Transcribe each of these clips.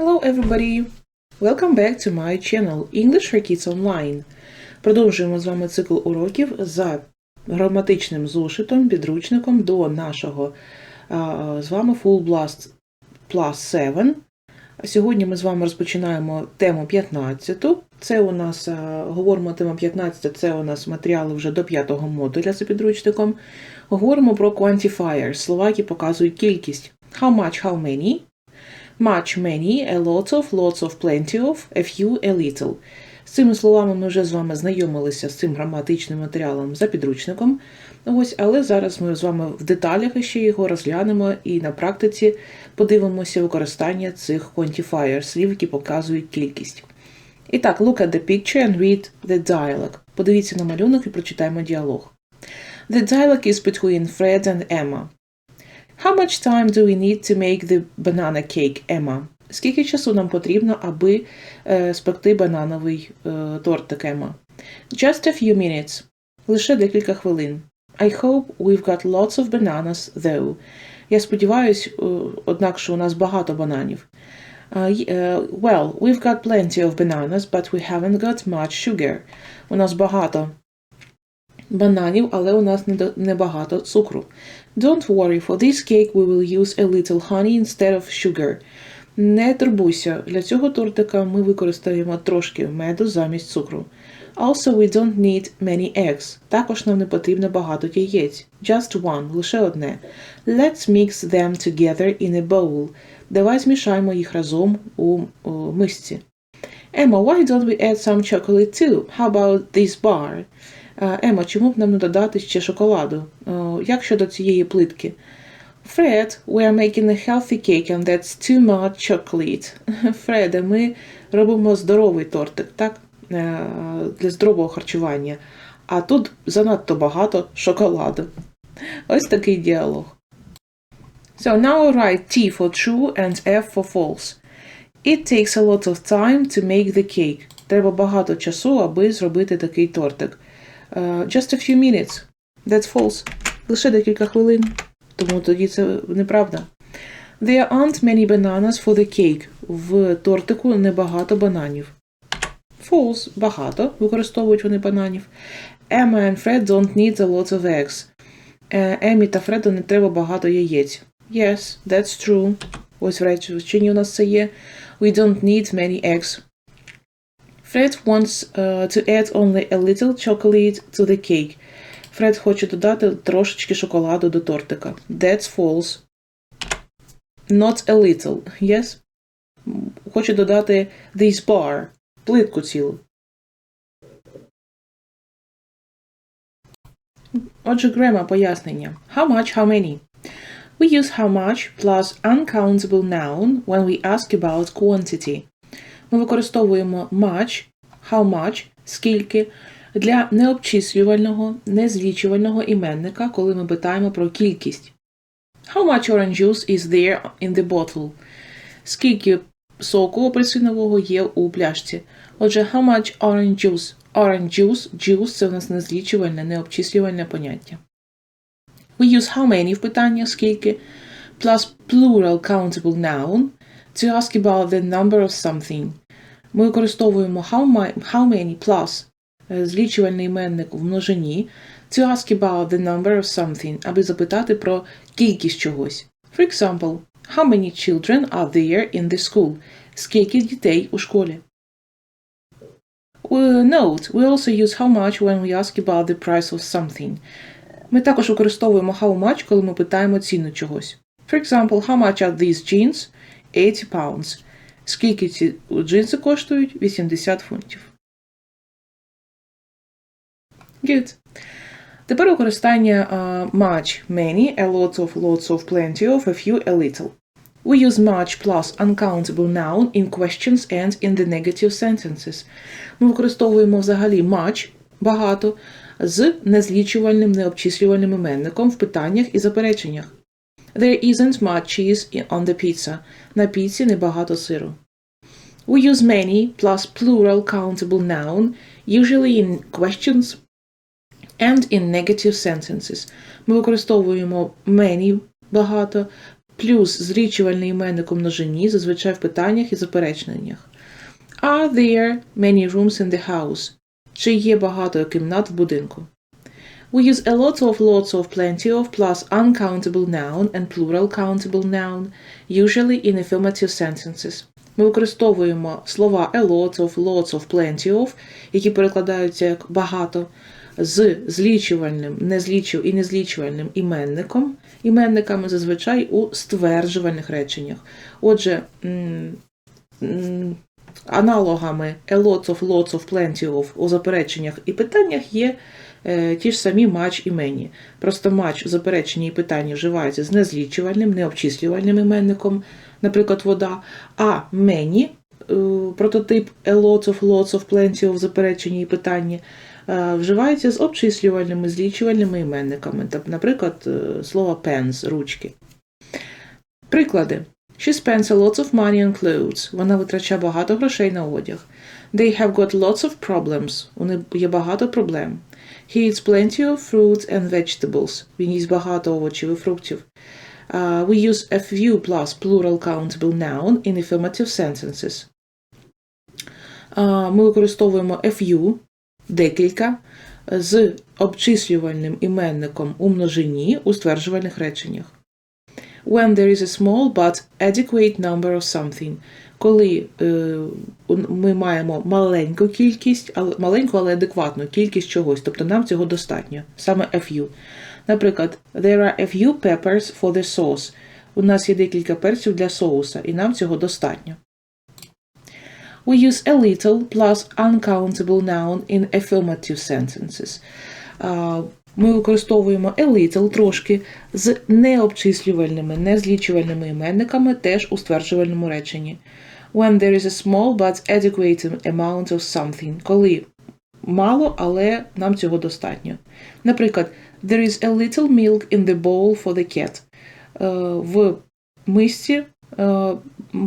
Hello everybody! Welcome back to my channel English for Kids Online. Продовжуємо з вами цикл уроків за граматичним зошитом, підручником до нашого з вами Full Blast Plus 7. Сьогодні ми з вами розпочинаємо тему 15. Це у нас говоримо тема 15, це у нас матеріали вже до 5 модуля за підручником. Говоримо про quantifiers, слова, які показують кількість. How much, how many. Much, many, a lot of, lots of, plenty of, a few, a little. З цими словами ми вже з вами знайомилися з цим граматичним матеріалом за підручником. Ось, але зараз ми з вами в деталях ще його розглянемо і на практиці подивимося використання цих quantifier, слів, які показують кількість. І так, look at the picture and read the dialogue. Подивіться на малюнок і прочитаємо діалог. The dialogue is between Fred and Emma. How much time do we need to make the banana cake, Emma? Скільки часу нам потрібно, аби е, спекти банановий е, тортик, Емма? Just a few minutes. Лише декілька хвилин. I hope we've got lots of bananas, though. Я сподіваюсь, е, однак, що у нас багато бананів. Uh, well, we've got plenty of bananas, but we haven't got much sugar. У нас багато бананів, але у нас недо- небагато цукру. Don't worry, for this cake we will use a little honey instead of sugar. Не турбуйся, для цього тортика ми використаємо трошки меду замість цукру. Also, we don't need many eggs. Також нам не потрібно багато яєць. Just one, лише одне. Let's mix them together in a bowl. Давай змішаємо їх разом у, у мисці. Emma, why don't we add some chocolate too? How about this bar? Е, Ема, чому б нам не додати ще шоколаду? Е, Як щодо цієї плитки? Fred, we are making a healthy cake and that's too much chocolate. Фреде, ми робимо здоровий тортик, так? Е, Для здорового харчування. А тут занадто багато шоколаду. Ось такий діалог. So now write T for true and F for false. It takes a lot of time to make the cake. Треба багато часу, аби зробити такий тортик. Е, just a few minutes. That's false. Лише декілька хвилин. Тому тоді це неправда. There aren't many bananas for the cake. В тортику небагато бананів. False. Багато. Використовують вони бананів. Emma and Fred don't need a lot of eggs. Е, Емі та Фреду не треба багато яєць. Yes, that's true. Ось в реченні у нас це є. We don't need many eggs. Fred wants uh, to add only a little chocolate to the cake. Фред хоче додати трошечки шоколаду до тортика. That's false. Not a little. Yes. М, Хоче додати this bar. Плитку цілу. Отже, грема пояснення. How much, how many? We use how much plus uncountable noun when we ask about quantity. Ми використовуємо much, how much, скільки для необчислювального, незлічувального іменника, коли ми питаємо про кількість. How much orange juice is there in the bottle? Скільки соку апельсинового є у пляшці? Отже, how much orange juice? Orange juice, juice – це у нас незлічувальне, необчислювальне поняття. We use how many в питаннях скільки, plus plural countable noun to ask about the number of something. Ми використовуємо how, many plus е, злічувальний іменник в множині to ask about the number of something, аби запитати про кількість чогось. For example, how many children are there in the school? Скільки дітей у школі? Uh, Note, we also use how much when we ask about the price of something. Ми також використовуємо how much, коли ми питаємо ціну чогось. For example, how much are these jeans? 80 pounds. Скільки ці джинси коштують? 80 фунтів. Good. Тепер використання uh, much, many, a lot of, lots of, plenty of, a few, a little. We use much plus uncountable noun in questions and in the negative sentences. Ми використовуємо взагалі much, багато, з незлічувальним, необчислювальним іменником в питаннях і запереченнях. There isn't much cheese on the pizza. На піці небагато сиру. We use many plus plural countable noun, usually in questions and in negative sentences. Ми використовуємо many багато плюс зрічувальний іменник у множині, зазвичай в питаннях і запереченнях. Are there many rooms in the house? Чи є багато кімнат в будинку? We use a lot of, lots of, plenty of, plus uncountable noun and plural countable noun, usually in affirmative sentences. Ми використовуємо слова a lot of, lots of, plenty of, які перекладаються як багато, з злічувальним, незлічу і незлічувальним іменником, іменниками зазвичай у стверджувальних реченнях. Отже, аналогами a lot of, lots of, plenty of у запереченнях і питаннях є ті ж самі матч і мені. Просто матч у запереченні і питанні вживається з незлічувальним, необчислювальним іменником, наприклад, вода, а мені е, прототип a lot of, lots of, plenty of в і питанні е, вживається з обчислювальними, злічувальними іменниками, наприклад, е, слово pens – ручки. Приклади. She spends a lot of money on clothes. Вона витрачає багато грошей на одяг. They have got lots of problems. У них є багато проблем. He eats plenty of fruits and vegetables. Він їсть багато овочів і фруктів. Uh, we use a few plus plural countable noun in affirmative sentences. Uh, ми використовуємо a few, декілька, з обчислювальним іменником у множині у стверджувальних реченнях. When there is a small but adequate number of something. Коли е, ми маємо маленьку кількість, але маленьку, але адекватну кількість чогось, тобто нам цього достатньо, саме few. Наприклад, there are a few peppers for the sauce. У нас є декілька перців для соуса, і нам цього достатньо. We use a little plus uncountable noun in affirmative sentences. Ми використовуємо a трошки з необчислювальними, незлічувальними іменниками теж у стверджувальному реченні. When there is a small but adequate amount of something. Коли мало, але нам цього достатньо. Наприклад, there is a little milk in the bowl for the cat. Е, В мисці е,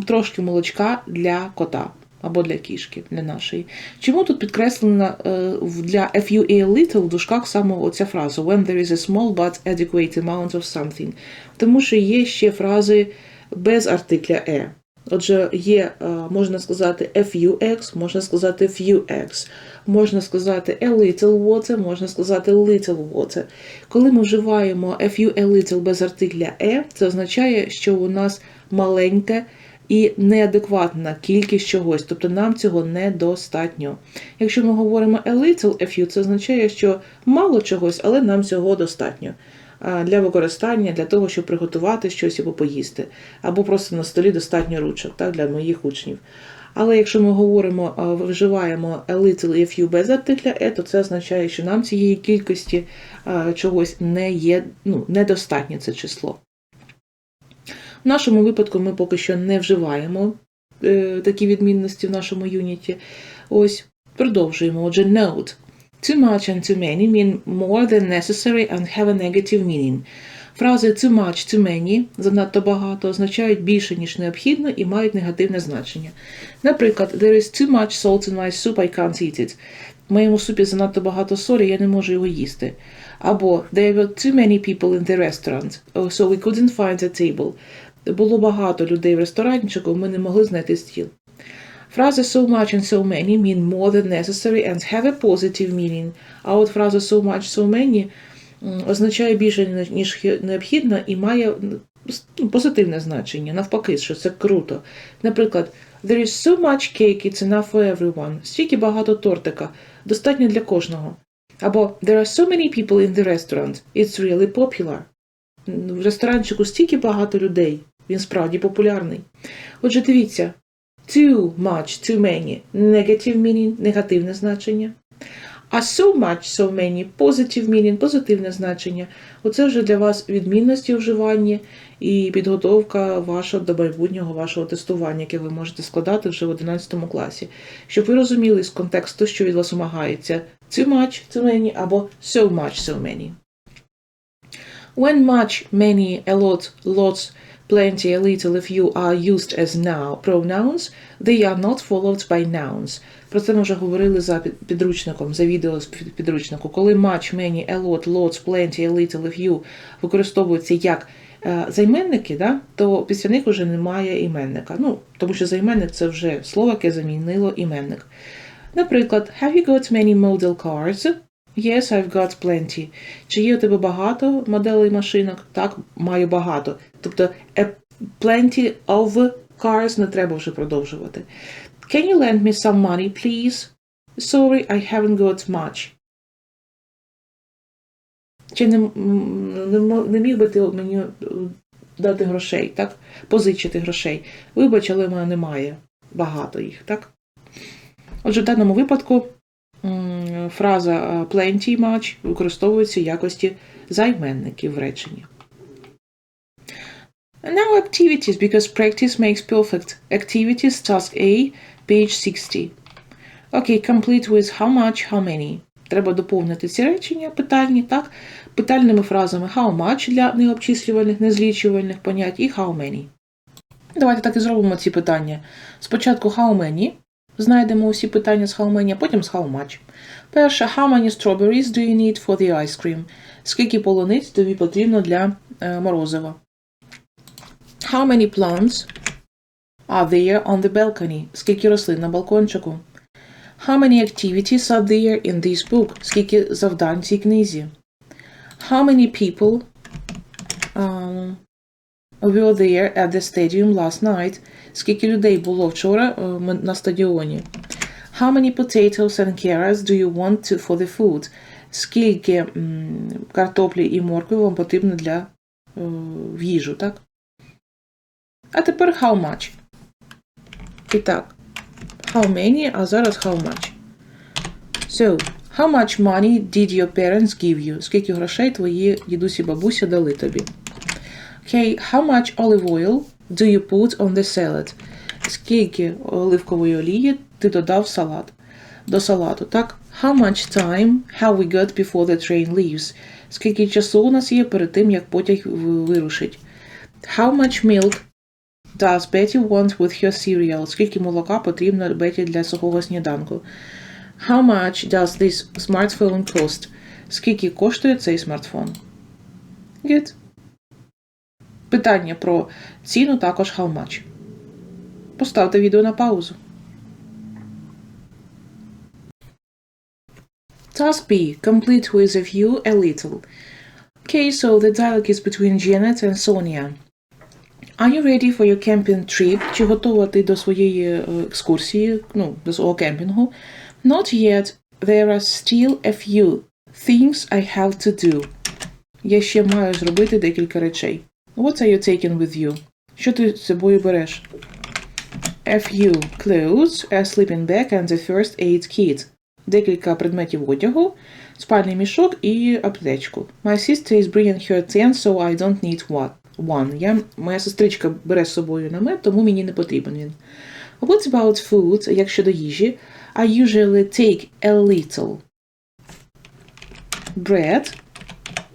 трошки молочка для кота або для кішки, для нашої. Чому тут підкреслена е, для a few і a little в дужках саме оця фраза when there is a small but adequate amount of something? Тому що є ще фрази без артикля e. Отже, є, е, можна сказати, few можна сказати eggs, можна сказати a little water, можна сказати little water. Коли ми вживаємо few a little без артикля e, це означає, що у нас маленьке і неадекватна кількість чогось, тобто нам цього недостатньо. Якщо ми говоримо a little a few, це означає, що мало чогось, але нам цього достатньо для використання, для того, щоб приготувати щось або поїсти, або просто на столі достатньо ручок так, для моїх учнів. Але якщо ми говоримо, вживаємо a little a few без артикля e, то це означає, що нам цієї кількості чогось не є ну, недостатнє це число. В нашому випадку ми поки що не вживаємо е, такі відмінності в нашому юніті. Ось, продовжуємо. Отже, note. Too much and too many mean more than necessary and have a negative meaning. Фрази too much, too many занадто багато означають більше, ніж необхідно, і мають негативне значення. Наприклад, there is too much salt in my soup, I can't eat it. В моєму супі занадто багато солі, я не можу його їсти. Або there were too many people in the restaurant, so we couldn't find a table. Було багато людей в ресторанчику, ми не могли знайти стіл. Фрази so much and so many mean more than necessary and have a positive meaning. А от фраза so much, so many означає більше, ніж необхідно, і має ну, позитивне значення. Навпаки, що це круто. Наприклад, there is so much cake, it's enough for everyone. Стільки багато тортика, достатньо для кожного. Або there are so many people in the restaurant, it's really popular. В ресторанчику стільки багато людей, він справді популярний. Отже, дивіться, too much, too many negative meaning, негативне значення. А so much, so many positive meaning, позитивне значення. Оце вже для вас відмінності вживання і підготовка ваша до майбутнього вашого тестування, яке ви можете складати вже в 11 класі. Щоб ви розуміли з контексту, що від вас вимагається too much, too many або so much, so many. When much, many, a lot, lots, plenty, a little, a few are used as now pronouns, they are not followed by nouns. Про це ми вже говорили за підручником, за відео з підручнику. Коли much, many, a lot, lots, plenty, a little, a few використовуються як е, займенники, да, то після них вже немає іменника. Ну, тому що займенник це вже слово, яке замінило іменник. Наприклад, Have you got many model cars? Yes, I've got plenty. Чи є у тебе багато моделей машинок? Так, маю багато. Тобто a plenty of cars не треба вже продовжувати. Can you lend me some money, please? Sorry, I haven't got much. Чи не, не, міг би ти мені е, дати грошей, так? Позичити грошей. Вибач, але в мене немає багато їх, так? Отже, в даному випадку фраза е, plenty much використовується в якості займенників в реченні. And now activities, because practice makes perfect. Activities, task A, page 60. Окей, complete with how much, how many. Треба доповнити ці речення питальні, так? Питальними фразами how much для необчислювальних, незлічувальних понять і how many. Давайте так і зробимо ці питання. Спочатку how many. Знайдемо усі питання з how many, а потім з how much. Перше, how many strawberries do you need for the ice cream? Скільки полуниць тобі потрібно для е, морозива? How many plants are there on the balcony? Скільки рослин на балкончику? How many activities are there in this book? Скільки завдань в цій книзі? How many people um, were there at the stadium last night? Скільки людей було вчора е, м- на стадіоні? How many potatoes and carrots do you want to, for the food? Скільки картоплі і моркви вам потрібно для е, в їжу, так? А тепер how much? І так, how many, а зараз how much. So, how much money did your parents give you? Скільки грошей твої дідусі бабуся дали тобі? Okay, how much olive oil do you put on the salad? Скільки оливкової олії ти додав салат? До салату, так? How much time have we got before the train leaves? Скільки часу у нас є перед тим, як потяг вирушить? How much milk does Betty want with her cereal? Скільки молока потрібно Беті для сухого сніданку? How much does this smartphone cost? Скільки коштує цей смартфон? Good. Питання про ціну також how much. Поставте відео на паузу. Task B. Complete with a few a little. Okay, so the dialogue is between Janet and Sonia. Are you ready for your camping trip? Чи готова ти до своєї е, екскурсії, ну, до свого кемпінгу? Not yet. There are still a few things I have to do. Я ще маю зробити декілька речей. What are you taking with you? Що ти з собою береш? A few clothes, a sleeping bag and a first aid kit. Декілька предметів одягу, спальний мішок і аптечку. My sister is bringing her tent, so I don't need one. one. Я, моя сестричка бере з собою намет, тому мені не потрібен він. What about food, як щодо їжі? I usually take a little bread.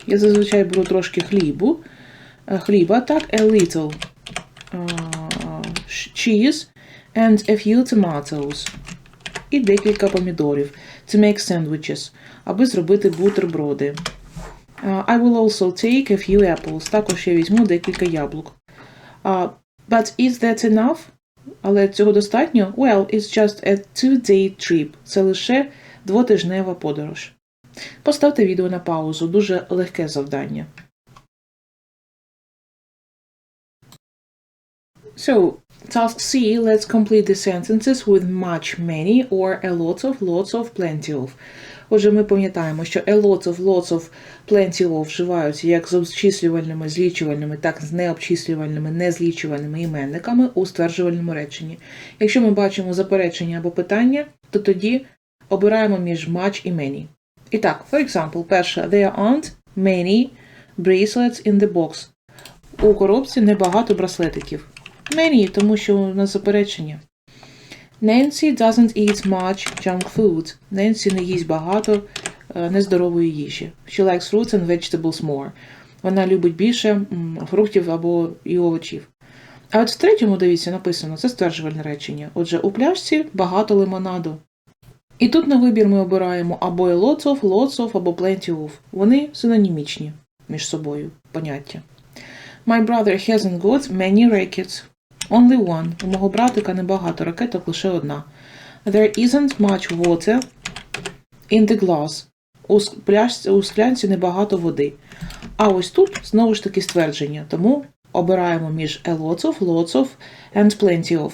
Я зазвичай беру трошки хлібу. Е, Хліба, так, a little sh- cheese and a few tomatoes. І декілька помідорів. To make sandwiches. Аби зробити бутерброди. I will also take a few apples. Також я візьму декілька яблук. Uh, but is that enough? Але цього достатньо? Well, it's just a two-day trip. Це лише двотижнева подорож. Поставте відео на паузу. Дуже легке завдання. So, task C, let's complete the sentences with much, many or a lot of, lots of, plenty of. Отже, ми пам'ятаємо, що a lot of, lots of, plenty of вживаються як з обчислювальними, злічувальними, так і з необчислювальними, незлічувальними іменниками у стверджувальному реченні. Якщо ми бачимо заперечення або питання, то тоді обираємо між much і many. І так, for example, перше, there aren't many bracelets in the box. У коробці небагато браслетиків. Many, тому що у нас заперечення. Nancy doesn't eat much junk food. Ненсі не їсть багато е, нездорової їжі. She likes fruits and vegetables more. Вона любить більше фруктів або і овочів. А от в третьому, дивіться, написано, це стверджувальне речення. Отже, у пляшці багато лимонаду. І тут на вибір ми обираємо або lots of, lots of, або plenty of. Вони синонімічні між собою поняття. My brother hasn't got many rackets. Only one. У мого братика небагато ракеток, лише одна. There isn't much water in the glass. У, ск- у склянці небагато води. А ось тут знову ж таки ствердження, тому обираємо між a lots of, lots of and plenty of.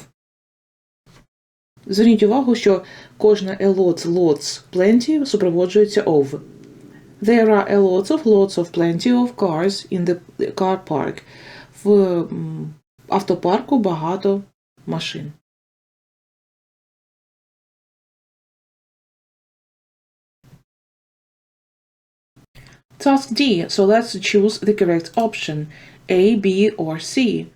Зверніть увагу, що кожна a lots, lots, plenty супроводжується of. There are a lots of, lots of, plenty of cars in the car park. В автопарку багато машин. Task D. So let's choose the correct option A, B, or C.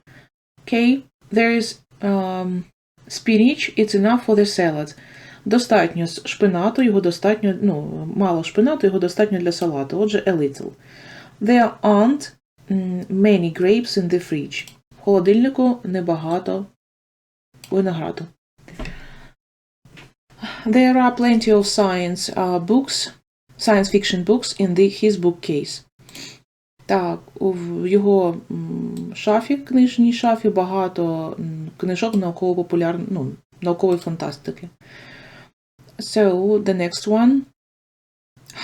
Okay, there is um, spinach. It's enough for the salad. Достатньо шпинату, його достатньо, ну, мало шпинату, його достатньо для салату. Отже, a little. There aren't many grapes in the fridge. Холодильнику небагато винограду. There are plenty of science uh, books, science fiction books in the, his bookcase. Так, в його шафі, книжній шафі, багато книжок науково-популярної, ну, наукової фантастики. So, the next one.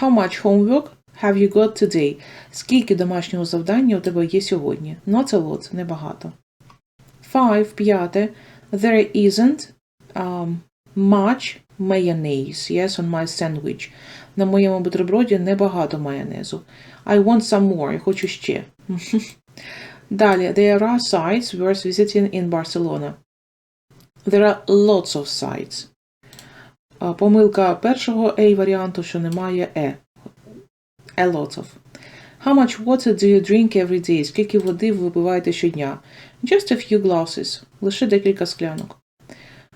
How much homework have you got today? Скільки домашнього завдання у тебе є сьогодні? Not a lot, небагато. Five, п'яте. There isn't um, much mayonnaise, yes, on my sandwich. На моєму бутерброді небагато майонезу. I want some more, я хочу ще. Далі, there are sites worth visiting in Barcelona. There are lots of sites. Помилка першого A варіанту, що немає E. A lot of. How much water do you drink every day? Скільки води ви випиваєте щодня? Just a few glasses. Лише декілька склянок.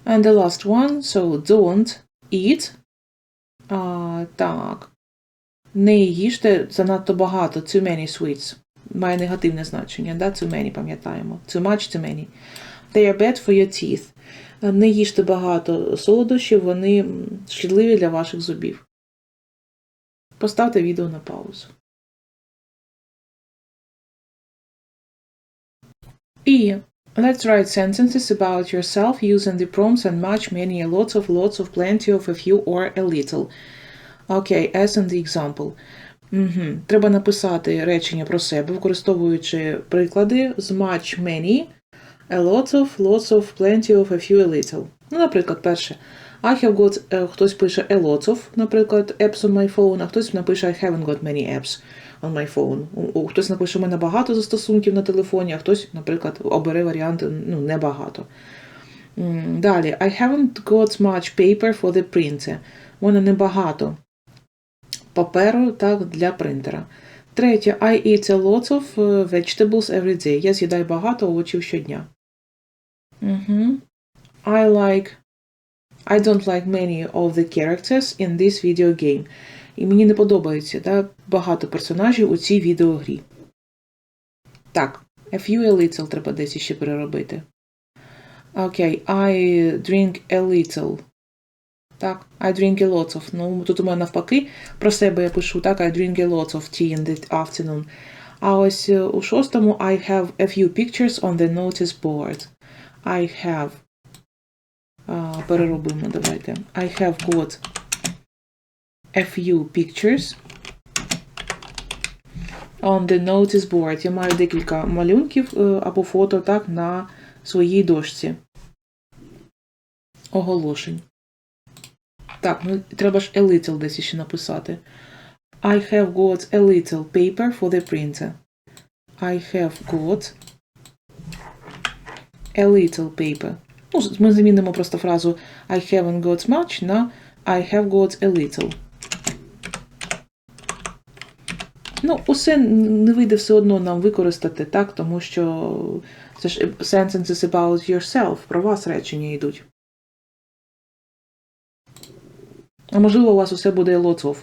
And the last one, so don't eat. А, так. Не їжте занадто багато. Too many sweets. Має негативне значення. Да? Too many, пам'ятаємо. Too much, too many. They are bad for your teeth. Не їжте багато солодощів, вони шкідливі для ваших зубів. Поставте відео на паузу. І let's write sentences about yourself using the prompts and much, many, a lot of, lots of, plenty of, a few or a little. Okay, as in the example. Угу. Треба написати речення про себе, використовуючи приклади з much, many, a lot of, lots of, plenty of, a few, a little. Ну, наприклад, перше. I have got, е, хтось пише a lot of, наприклад, apps on my phone, а хтось напише I haven't got many apps on my phone. Хтось напише, у мене багато застосунків на телефоні, а хтось, наприклад, обере варіант, ну, небагато. Далі. I haven't got much paper for the printer. У мене небагато паперу так, для принтера. Третє. I eat a lot of е, vegetables every day. Я з'їдаю багато овочів щодня. Угу. I like I don't like many of the characters in this video game. І мені не подобається да, багато персонажів у цій відеогрі. Так, a few a little треба десь ще переробити. Окей, I drink a little. Так, I drink a lot of. Ну, тут у мене навпаки, про себе я пишу, так, I drink a lot of tea in the afternoon. А ось е, у шостому I have a few pictures on the notice board. I have. Переробимо, давайте. I have got a few pictures on the notice board. Я маю декілька малюнків е, або фото так, на своїй дошці. Оголошень. Так, ну треба ж a little десь ще написати. I have got a little paper for the printer. I have got a little paper. Ну, ми замінимо просто фразу I haven't got much на I have got a little. Ну, усе не вийде все одно нам використати, так, тому що це ж sentences about yourself, про вас речення йдуть. А можливо, у вас усе буде lots of.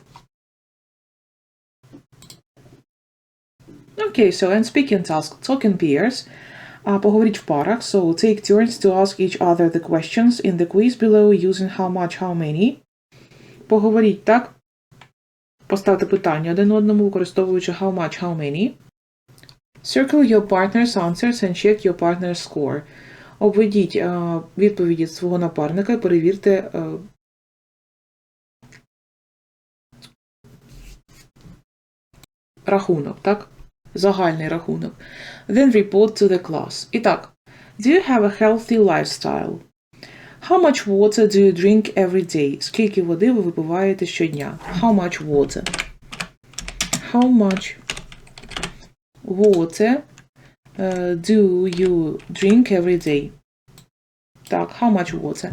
Okay, so and speaking task, talk in А, поговоріть в парах. So take turns to ask each other the questions in the quiz below using how much, how many. Поговоріть так. Поставте питання один одному, використовуючи how much, how many. Circle your partner's answers and check your partner's score. Обведіть е, відповіді свого напарника і перевірте е, рахунок, так? Загальний рахунок. Then report to the class. І так, do you have a healthy lifestyle? How much water do you drink every day? Скільки води ви випиваєте щодня? How much water? How much water uh, do you drink every day? Так, how much water?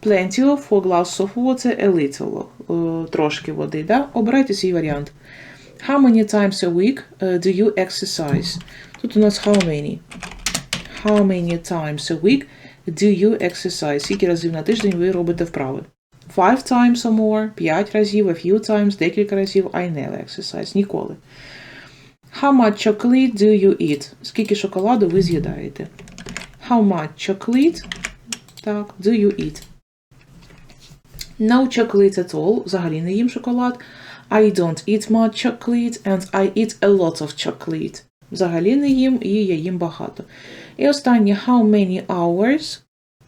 Plenty of, four glasses of water, a little. Е, трошки води, да? Обирайте свій варіант. How many times a week uh, do you exercise? Тут у нас how many. How many times a week do you exercise? Скільки разів на тиждень ви робите вправи? Five times or more, п'ять разів, a few times, декілька разів, I never exercise, ніколи. How much chocolate do you eat? Скільки шоколаду ви з'їдаєте? How much chocolate так, do you eat? No chocolate at all. Взагалі не їм шоколад. I don't eat much chocolate and I eat a lot of chocolate. Взагалі не їм і я їм багато. І останнє, how many hours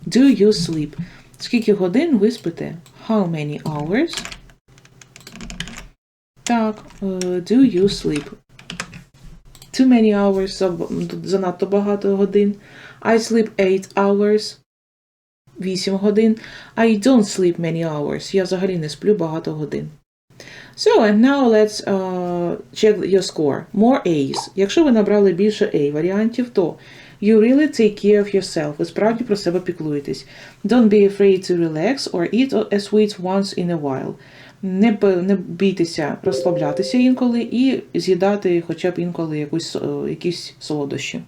do you sleep? Скільки годин ви спите? How many hours? Так, е, do you sleep? Too many hours, занадто багато годин. I sleep 8 hours. 8 годин. I don't sleep many hours. Я взагалі не сплю багато годин. So, and now let's uh, check your score. More A's. Якщо ви набрали більше A варіантів, то you really take care of yourself. Ви справді про себе піклуєтесь. Don't be afraid to relax or eat a sweet once in a while. Не, не бійтеся розслаблятися інколи і з'їдати хоча б інколи якусь, е, якісь солодощі.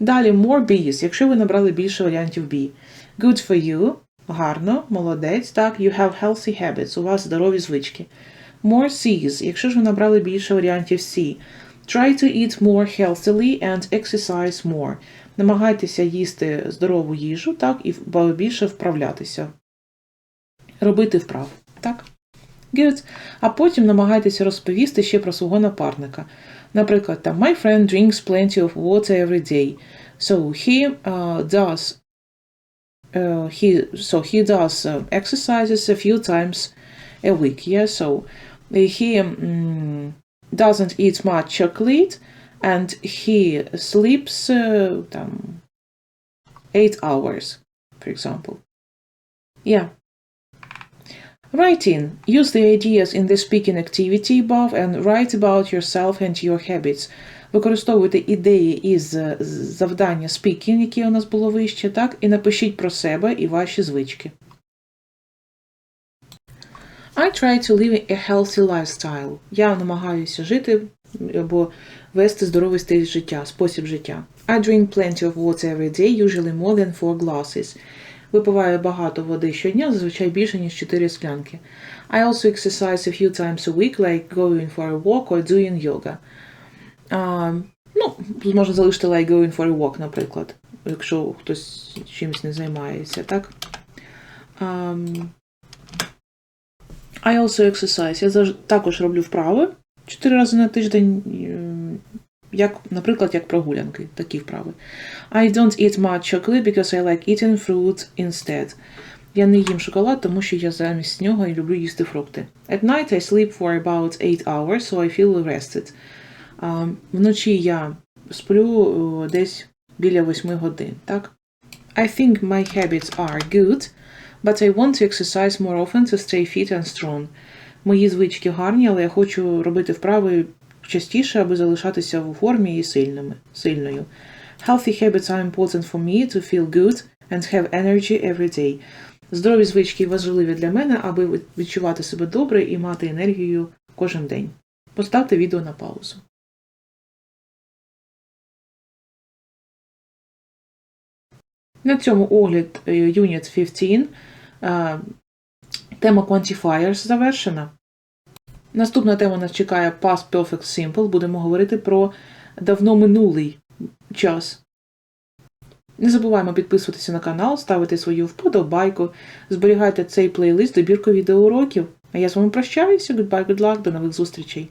Далі more B's, якщо ви набрали більше варіантів B. Good for you. Гарно, молодець, так. You have healthy habits. У вас здорові звички. More C's, якщо ж ви набрали більше варіантів C. Try to eat more healthily and exercise more. Намагайтеся їсти здорову їжу, так, і більше вправлятися. Робити вправ. Так? Good. А потім намагайтеся розповісти ще про свого напарника. Наприклад, там My friend drinks plenty of water every day. So he uh, does uh, he so he does uh, exercises a few times a week. Yeah, so uh, he mm, doesn't eat much chocolate and he sleeps uh, там, eight hours, for example. Yeah. Write in. Use the ideas in the speaking activity above and write about yourself and your habits. Використовуйте ідеї із е, з- завдання speaking, яке у нас було вище, так, і напишіть про себе і ваші звички. I try to live a healthy lifestyle. Я намагаюся жити або вести здоровий стиль життя, спосіб життя. I drink plenty of water every day, usually more than four glasses. Випиваю багато води щодня, зазвичай більше, ніж 4 склянки. I also exercise a few times a week, like going for a walk or doing yoga. А, ну, можна залишити like going for a walk, наприклад, якщо хтось чимось не займається, так? Um, I also exercise. Я також роблю вправи 4 рази на тиждень, як, наприклад, як прогулянки, такі вправи. I don't eat much chocolate because I like eating fruit instead. Я не їм шоколад, тому що я замість нього і люблю їсти фрукти. At night I sleep for about 8 hours, so I feel rested. А, вночі я сплю десь біля 8 годин, так? I think my habits are good, but I want to exercise more often to stay fit and strong. Мої звички гарні, але я хочу робити вправи частіше, аби залишатися у формі і сильними, сильною. Healthy habits are important for me to feel good and have energy every day. Здорові звички важливі для мене, аби відчувати себе добре і мати енергію кожен день. Поставте відео на паузу. На цьому огляд е, Unit 15. Е, Тема Quantifiers завершена. Наступна тема нас чекає Past Perfect Simple. Будемо говорити про давно минулий час. Не забуваємо підписуватися на канал, ставити свою вподобайку, зберігайте цей плейлист добірку відеоуроків. А я з вами прощаюся. Goodbye, good luck, до нових зустрічей.